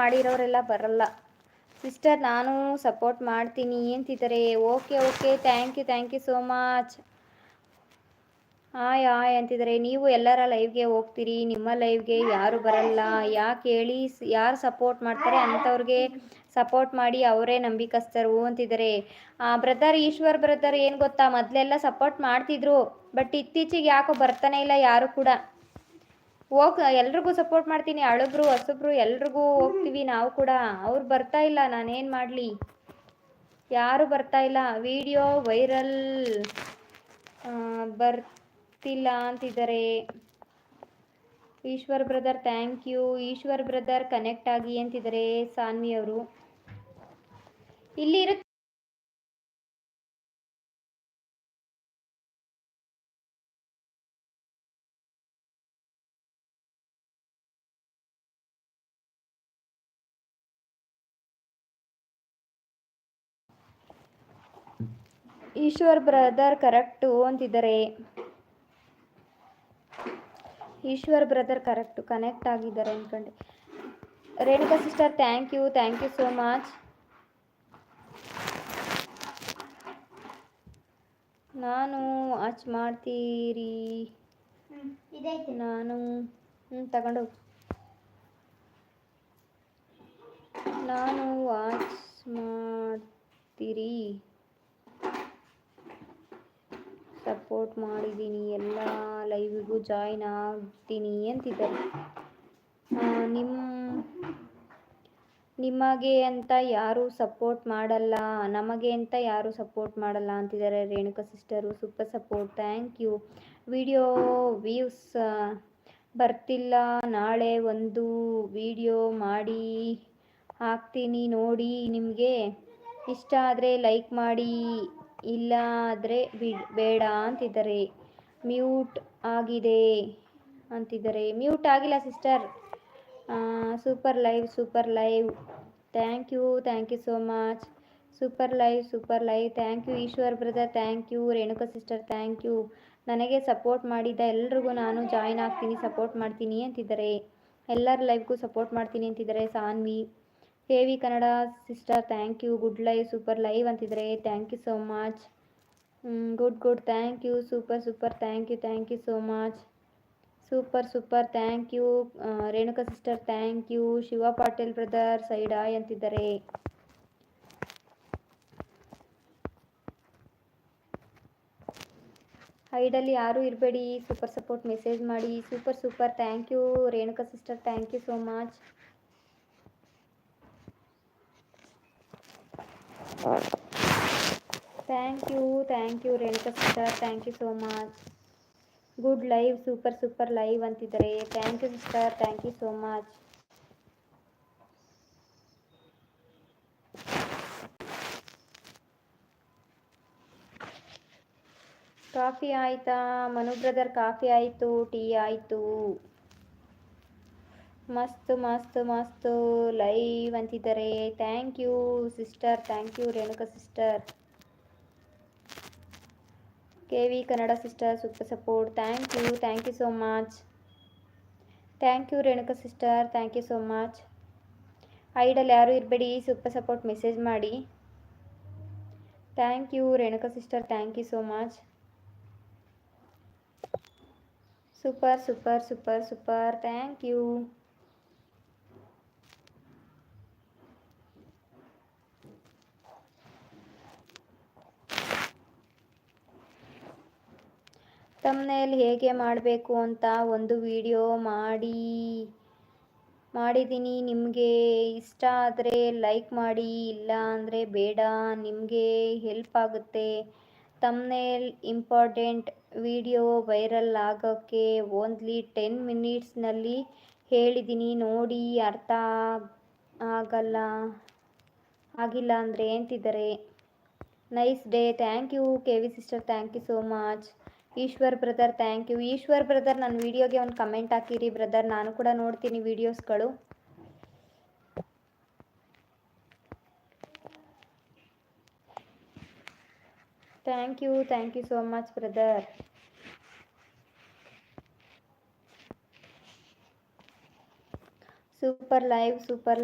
ಮಾಡಿರೋರೆಲ್ಲ ಬರಲ್ಲ. ಸಿಸ್ಟರ್, ನಾನು ಸಪೋರ್ಟ್ ಮಾಡ್ತೀನಿ. ಅಂತಿದ್ದಾರೆ okay okay. Thank you thank you so much. Hi hi ಅಂತಿದ್ದಾರೆ ನೀವು ಎಲ್ಲರ ಲೈವ್ಗೆ ಹೋಗ್ತೀರಿ. ನಿಮ್ಮ ಲೈವ್ಗೆ ಯಾರು ಬರಲ್ಲ. ಯಾಕೆ ಹೇಳಿ ಯಾರು ಸಪೋರ್ಟ್ ಮಾಡ್ತಾರೆ ಅಂಥವ್ರಿಗೆ ಸಪೋರ್ಟ್ ಮಾಡಿ ಅವರೇ ನಂಬಿಕಸ್ತರು ಅಂತಿದ್ದಾರೆ ಬ್ರದರ್ ಈಶ್ವರ್ ಬ್ರದರ್ ಏನು ಗೊತ್ತಾ? ಮೊದಲೆಲ್ಲ ಸಪೋರ್ಟ್ ಮಾಡ್ತಿದ್ರು. ಬಟ್ ಇತ್ತೀಚೆಗೆ ಯಾಕೋ ಬರ್ತಾನೆ ಇಲ್ಲ ಯಾರು ಕೂಡ. ಹೋಗ್, ಎಲ್ರಿಗೂ ಸಪೋರ್ಟ್ ಮಾಡ್ತೀನಿ. ಅಳಬ್ರು, ಹೊಸಬ್ರು, ಎಲ್ರಿಗೂ ಹೋಗ್ತೀವಿ ನಾವು ಕೂಡ. ಅವ್ರು ಬರ್ತಾ ಇಲ್ಲ, ನಾನೇನು ಮಾಡಲಿ? ಯಾರು ಬರ್ತಾ ಇಲ್ಲ? ವಿಡಿಯೋ ವೈರಲ್ ಬರ್ತಿಲ್ಲ ಅಂತಿದ್ದಾರೆ. Eshwar brother thank you Eshwar brother connect ಆಗಿ ಅಂತಿದ್ದಾರೆ, ಸಾನ್ವಿ ಅವರು. ಇಲ್ಲಿ ಈಶ್ವರ್ ಬ್ರದರ್ ಕರೆಕ್ಟು ಅಂತಿದ್ದಾರೆ. ಈಶ್ವರ್ ಬ್ರದರ್ ಕರೆಕ್ಟು, ಕನೆಕ್ಟ್ ಆಗಿದ್ದಾರೆ ಅಂದ್ಕೊಂಡೆ. Renuka sister thank you thank you so much ನಾನು ವಾಚ್ ಮಾಡ್ತೀರಿ? ನಾನು ಹ್ಞೂ ತಗೊಂಡು ನಾನು ವಾಚ್ ಮಾಡ್ತೀರಿ? ಸಪೋರ್ಟ್ ಮಾಡಿದ್ದೀನಿ. ಎಲ್ಲ ಲೈವಿಗೂ ಜಾಯ್ನ್ ಆಗ್ತೀನಿ ಅಂತಿದ್ದಾರೆ. ನಿಮ್ಮ ನಿಮಗೆ ಅಂತ ಯಾರು ಸಪೋರ್ಟ್ ಮಾಡಲ್ಲ. ನಮಗೆ ಅಂತ ಯಾರು ಸಪೋರ್ಟ್ ಮಾಡಲ್ಲ ಅಂತಿದ್ದಾರೆ Renuka sister. Super support, thank you. Video views ಬರ್ತಿಲ್ಲ. ನಾಳೆ ಒಂದು ವಿಡಿಯೋ ಮಾಡಿ ಹಾಕ್ತೀನಿ ನೋಡಿ ನಿಮಗೆ. ಇಷ್ಟ ಆದರೆ ಲೈಕ್ ಮಾಡಿ. ಇಲ್ಲ ಆದರೆ ಬೇಡ ಅಂತಿದ್ದಾರೆ. ಮ್ಯೂಟ್ ಆಗಿದೆ ಅಂತಿದ್ದಾರೆ. ಮ್ಯೂಟ್ ಆಗಿಲ್ಲ sister. Super live super live. Thank you thank you so much. Super live super live. Thank you Eshwar brother, thank you Renuka sister, thank you. ನನಗೆ ಸಪೋರ್ಟ್ ಮಾಡಿದ್ದ ಎಲ್ರಿಗೂ ನಾನು ಜಾಯ್ನ್ ಆಗ್ತೀನಿ, ಸಪೋರ್ಟ್ ಮಾಡ್ತೀನಿ ಅಂತಿದ್ದಾರೆ. ಎಲ್ಲರ ಲೈವ್ಗೂ ಸಪೋರ್ಟ್ ಮಾಡ್ತೀನಿ ಅಂತಿದ್ದಾರೆ, Sanvi. V Kannada sister thank you good live super live ಅಂತಿದ್ರೆ thank you so much good good thank you super super thank you thank you so much super super thank you Renuka sister thank you Shiva Patil brother side ಆಯ್ ಅಂತಿದ್ದಾರೆ. ಹೈಡಲ್ಲಿ ಯಾರೂ ಇರಬೇಡಿ. Super support message ಮಾಡಿ. Super super thank you Renuka sister thank you so much thank you thank you Renuka sister thank you so much good live super super live ಅಂತಿದ್ದಾರೆ. Thank you sister thank you so much coffee ಆಯಿತಾ? Manu brother coffee ಆಯಿತು tea ಆಯಿತು. ಮಸ್ತ್ ಮಸ್ತ್ ಮಸ್ತ್ live ಅಂತಿದ್ದಾರೆ. Thank you sister thank you Renuka sister K V Kannada sister super support thank you thank you so much thank you Renuka sister thank you so much idle ಯಾರು ಇರಬೇಡಿ super support message ಮಾಡಿ. Thank you Renuka sister thank you so much super super super super thank you thumbnail ಹೇಗೆ ಮಾಡಬೇಕು ಅಂತ ಒಂದು video ಮಾಡಿ. ಮಾಡಿದ್ದೀನಿ ನಿಮಗೆ ಇಷ್ಟ ಆದರೆ ಲೈಕ್ ಮಾಡಿ, ಇಲ್ಲ ಅಂದರೆ ಬೇಡ, ನಿಮಗೆ ಹೆಲ್ಪ್ ಆಗುತ್ತೆ. ತಮ್ನೇಲ್ ಇಂಪಾರ್ಟೆಂಟ್ ವಿಡಿಯೋ ವೈರಲ್ ಆಗೋಕ್ಕೆ ಓನ್ಲಿ ಟೆನ್ ಮಿನಿಟ್ಸ್ನಲ್ಲಿ ಹೇಳಿದ್ದೀನಿ ನೋಡಿ, ಅರ್ಥ ಆಗಲ್ಲ, ಆಗಿಲ್ಲ ಅಂದರೆ ಅಂತಿದ್ದಾರೆ nice day. Thank you. K V sister, thank you so much. Eshwar brother thank you Eshwar brother ನನ್ನ ವಿಡಿಯೋಗೆ ಒಂದು ಕಮೆಂಟ್ ಹಾಕಿರಿ ಬ್ರದರ್ ನಾನು ಕೂಡ ನೋಡ್ತೀನಿ ವಿಡಿಯೋಸ್ಗಳು thank you thank you so much brother super live super